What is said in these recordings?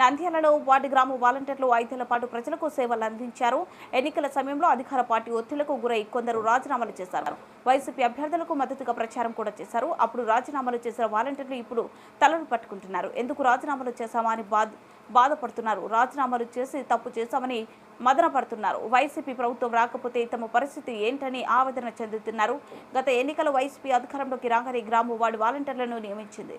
నంద్యాలలో వార్డు గ్రామ వాలంటీర్లు ఐదేళ్ళ పాటు ప్రజలకు సేవలు అందించారు. ఎన్నికల సమయంలో అధికార పార్టీ ఒత్తిళ్ళకు గురై కొందరు రాజీనామాలు చేశారు. వైసీపీ అభ్యర్థులకు మద్దతుగా ప్రచారం కూడా చేశారు. అప్పుడు రాజీనామాలు చేసిన వాలంటీర్లు ఇప్పుడు తలలు పట్టుకుంటున్నారు. ఎందుకు రాజీనామాలు చేశామా అని బాధ బాధపడుతున్నారు? రాజీనామాలు చేసి తప్పు చేశామని మదన పడుతున్నారు వైసీపీ ప్రభుత్వం రాకపోతే తమ పరిస్థితి ఏంటని ఆవేదన చెందుతున్నారు. గత ఎన్నికల వైసీపీ అధికారంలోకి రాగానే గ్రామ వార్డు వాలంటీర్లను నియమించింది.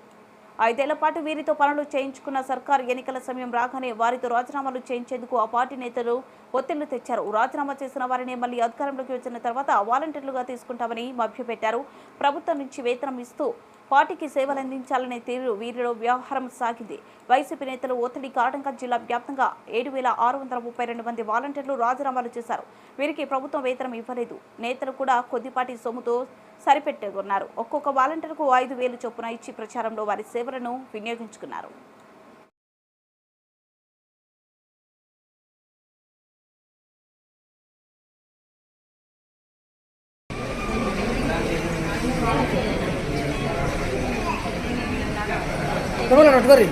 ఐదేళ్ళ పాటు వీరితో పనులు చేయించుకున్న సర్కార్ ఎన్నికల సమయం రాగానే వారితో రాజీనామాలు చేయించేందుకు ఆ పార్టీ నేతలు ఒత్తిళ్ళు తెచ్చారు. రాజీనామా చేసిన వారిని మళ్ళీ అధికారంలోకి వచ్చిన తర్వాత వాలంటీర్లుగా తీసుకుంటామని మభ్యపెట్టారు. ప్రభుత్వం నుంచి వేతనం ఇస్తూ పార్టీకి సేవలు అందించాలనే తీరు వీరిలో వ్యవహారం సాగింది. వైసీపీ నేతలు ఒత్తిడి కారణంగా జిల్లా వ్యాప్తంగా ఏడు వేల ఆరు వందల ముప్పై రెండు మంది వాలంటీర్లు రాజీనామాలు చేశారు. వీరికి ప్రభుత్వం వేతనం ఇవ్వలేదు. నేతలు కూడా కొద్దిపాటి సొమ్ముతో సరిపెట్టుకున్నారు ఒక్కొక్క వాలంటీర్కు ఐదు వేలు చొప్పున ఇచ్చి ప్రచారంలో వారి సేవలను వినియోగించుకున్నారు. ತಗೊಳ್ಳ ನೋಡ್ಕೊರಿ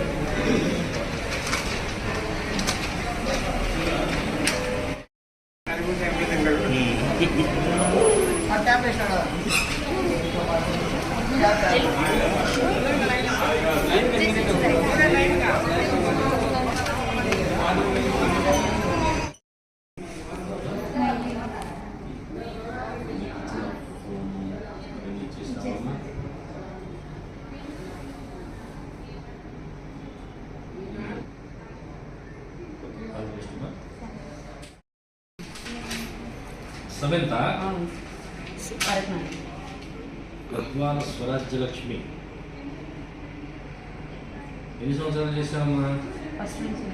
సమెంత గద్వాల స్వరాజ్య లక్ష్మి ఎన్ని సంవత్సరాలు చేసావమ్మా ఫస్ట్ నుంచి.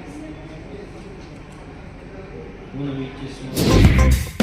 ఇచ్చేసి